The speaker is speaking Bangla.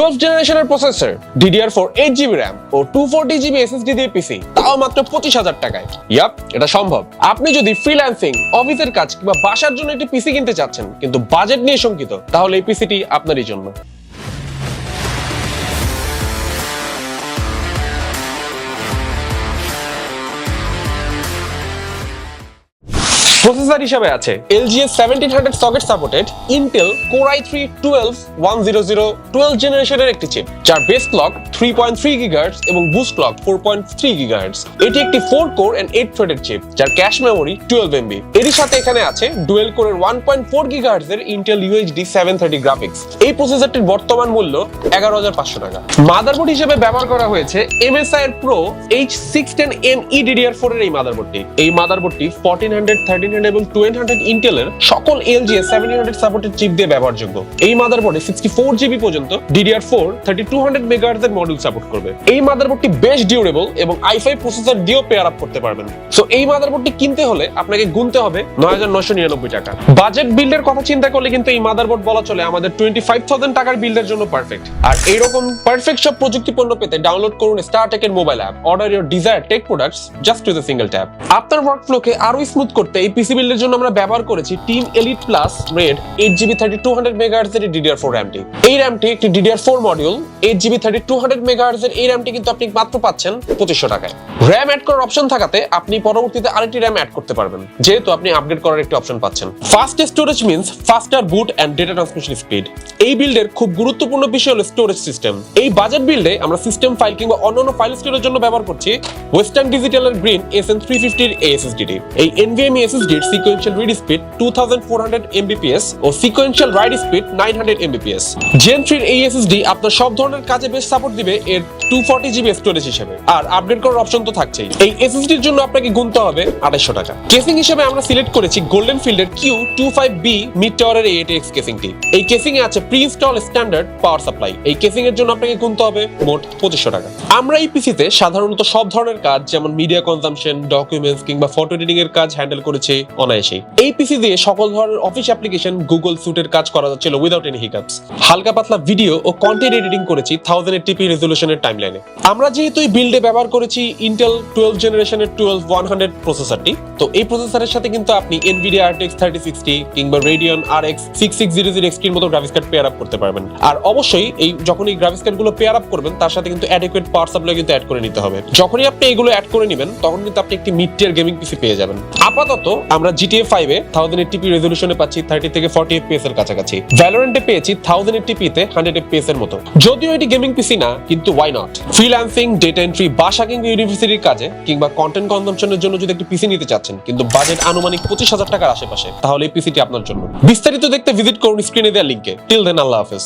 টুয়েলভ জেনারেশনের processor DDR four eight GB RAM ও টু ফোরটি জিবি এসএসডি দিয়ে পিসি তাও মাত্র পঁচিশ হাজার টাকায়। ইয়াপ এটা সম্ভব। আপনি যদি ফ্রিল্যান্সিং অফিসের কাজ কিংবা বাসার জন্য একটি পিসি কিনতে চাচ্ছেন, কিন্তু বাজেট নিয়ে শঙ্কিত, তাহলে এই পিসিটি আপনারই জন্য। প্রসেসর হিসেবে আছে। LGA 1700 socket supported Intel Core i3 12 100 12 জেনারেশনের একটি চিপ যার বেস ক্লক 3.3 গিগাহার্টজ এবং বুস্ট ক্লক 4.3 গিগাহার্টজ এটি একটি 4 কোর এন্ড 8 থ্রেডেড চিপ যার ক্যাশ মেমোরি 12 এমবি এরই সাথে এখানে আছে ডুয়েল কোরের 1.4 গিগাহার্টজের ইন্টেল UHD 730 গ্রাফিক্স এই প্রসেসরটির বর্তমান মূল্য 11500 টাকা। মাদারবোর্ড হিসেবে ব্যবহার করা হয়েছে MSI এর Pro H610ME DDR4 এর এই মাদারবোর্ডটি এই মাদারবোর্ডটি 1400 1300 এবং 1200 ইন্টেলের সকল LGA 1700 সাপোর্টেড চিপ দিয়ে ব্যবহারযোগ্য। এই মাদারবোর্ডে 64 জিবি পর্যন্ত DDR4 3200 মেগাহার্টজ এর মডিউল সাপোর্ট করবে। এই বেশ ডিউরেবল এবং i5 প্রসেসর দিয়েও পেয়ার আপ করতে পারবেন। সো এই কিনতে হলে আপনাকে গুনতে হবে 9999 টাকা। বাজেট বিল্ডের কথা চিন্তা করলে কিন্তু এই মাদারবোর্ড বলা চলে আমাদের 25000 টাকার বিল্ডের জন্য পারফেক্ট আর এইরকম পারফেক্ট সব প্রযুক্তি পণ্য পেতে ডাউনলোড করুন স্টারটেকের mobile app order your desire tech products just with a single tap আপনার ওয়ার্কফ্লোকে আরও স্মুথ করতে এই বিল্ডের জন্য আমরা ব্যবহার করেছি team elite plus red eight GB thirty two hundred megahertz এর ডিডিআর ফোর র্যামটি এই র্যামটি একটি DDR four module eight GB thirty two hundred megahertz এর এই র্যামটি কিন্তু আপনি মাত্র পাচ্ছেন পঁচিশশো টাকায়। র্যাম অ্যাড করার অপশন থাকাতে আপনি পরবর্তীতে আরেকটি র্যাম অ্যাড করতে পারবেন, যেহেতু আপনি আপগ্রেড করার একটি অপশন পাচ্ছেন। Fast storage means faster boot and data transmission speed এই বিল্ডের খুব গুরুত্বপূর্ণ বিষয় হলো স্টোরেজ সিস্টেম এই বাজেট বিল্ডে আমরা সিস্টেম ফাইল কিংবা অন্যান্য ফাইল স্টোরের জন্য ব্যবহার করছি ওয়েস্টার্ন ডিজিটালের গ্রিন এস এন থ্রি ফিফটির এসএসডি এই NVMe এসএসডির sequential read speed two thousand four hundred MBps ও sequential write speed nine hundred MBps gen এই এসএসডি আপনার সব ধরনের কাজে বেশ সাপোর্ট দিবে এর টু ফর্টি জিবি স্টোরেজ হিসেবে। আর আপডেট করার অপশন তো থাকছেই। এই এসএসডির জন্য আপনাকে গুনতে হবে আড়াইশো টাকা। কেসিং হিসেবে আমরা সিলেক্ট করেছি গোল্ডেন ফিল্ডের কিউ টু ফাইভ মিড টাওয়ারের এই কেসিং এ আছে pre install standard power supply এই কেসিং এর জন্য আপনাকে গুনতে হবে মোট পঁচিশশো টাকা। আমরা এই পিসিতে সাধারণত সব ধরনের কাজ, যেমন মিডিয়া কনজাম্পশন ডকুমেন্টস কিংবা ফটো এডিটিং এর কাজ হ্যান্ডেল করেছি অনায়াসেই। এই পিসি দিয়ে সকল ধরনের অফিস অ্যাপ্লিকেশন গুগল সুটের কাজ করা যাচ্ছিল উইদাউট এনি হিকাপস হালকা পাতলা ভিডিও ও কন্টেন্ট এডিটিং করেছি থাউজেন্ড এইটিপি রেজলিউশনের টাইমলাইনে আমরা যেহেতু বিল্ডে ব্যবহার করেছি ইন্টেল টুয়েলভ জেনারেশনের টুয়েলভ ওয়ান হান্ড্রেড প্রসেসরটি তো এই প্রসেসরের সাথে কিন্তু আপনি এনভিডিয়া আরটিএক্স থার্টি সিক্সটি কিংবা Radeon R X six six zero zero এক্সটির মতো গ্রাফিক্স কার্ড পেয়ার আপ করতে পারবেন। আর অবশ্যই এই যখন এই গ্রাফিক্স কার্ডগুলো পেয়ার আপ করবেন, তার সাথে কিন্তু অ্যাডেকুয়েট পাওয়ার সাপ্লাই কিন্তু অ্যাড করে নিতে হবে। যখনই আপনি এগুলো অ্যাড করে নেবেন, তখন কিন্তু আপনি একটি মিড টিয়ার গেমিং পিসি পেয়ে যাবেন। আপাতত আমরা জিটিএ ফাইভে থাউজেন্ড এইটিপি রেজলিউশনে পাচ্ছি থার্টি থেকে ফর্টি এফপিএস এর কাছাকাছি। ভ্যালোরেন্টে পেয়েছি থাউজেন্ড এইটিপি তে হান্ড্রেড এফপিএস এর মতো। যদিও এটি গেমিং পিসি না, কিন্তু why not freelancing data entry বাসা কিংবা ইউনিভার্সিটির কাজে কিংবা কন্টেন্ট কনজাম্পশনের জন্য যদি একটি পিসি নিতে চাচ্ছেন, কিন্তু বাজেট আনুমানিক পঁচিশ হাজার টাকার আশেপাশে, তাহলে এই পিসিটি আপনার জন্য। বিস্তারিত দেখতে ভিজিট করুন স্ক্রিনে দেওয়া লিঙ্কে টিল দেন আল্লাহ হাফেজ।